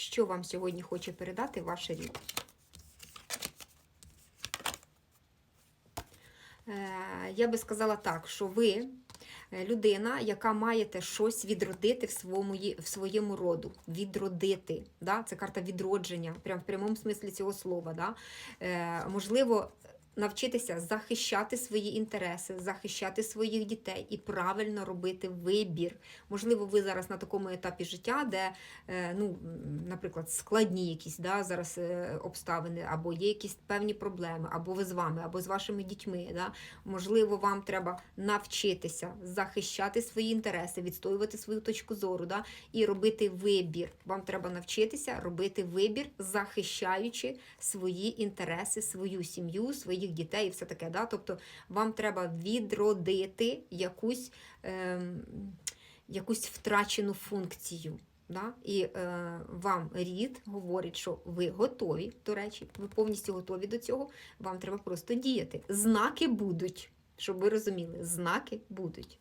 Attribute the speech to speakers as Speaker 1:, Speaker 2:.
Speaker 1: що вам сьогодні хоче передати ваш рід. Е, Я би сказала так, що ви е, людина, яка маєте щось відродити в своєму, в своєму роду. Відродити. Да? Це карта відродження, прям в прямому смислі цього слова. Да? Е, можливо, навчитися захищати свої інтереси, захищати своїх дітей і правильно робити вибір. Можливо, ви зараз на такому етапі життя, де, е, ну, наприклад, складні якісь да, зараз е, обставини, або є якісь певні проблеми, або ви з вами, або з вашими дітьми. Да? Можливо, вам треба навчитися захищати свої інтереси, відстоювати свою точку зору да? і робити вибір. Вам треба навчитися робити вибір, захищаючи свої інтереси, свою сім'ю, своїх дітей і все таке. Да? Тобто вам треба відродити якусь, е, якусь втрачену функцію. Да? І е, вам рід говорить, що ви готові, до речі, ви повністю готові до цього. Вам треба просто діяти. Знаки будуть, щоб ви розуміли, знаки будуть.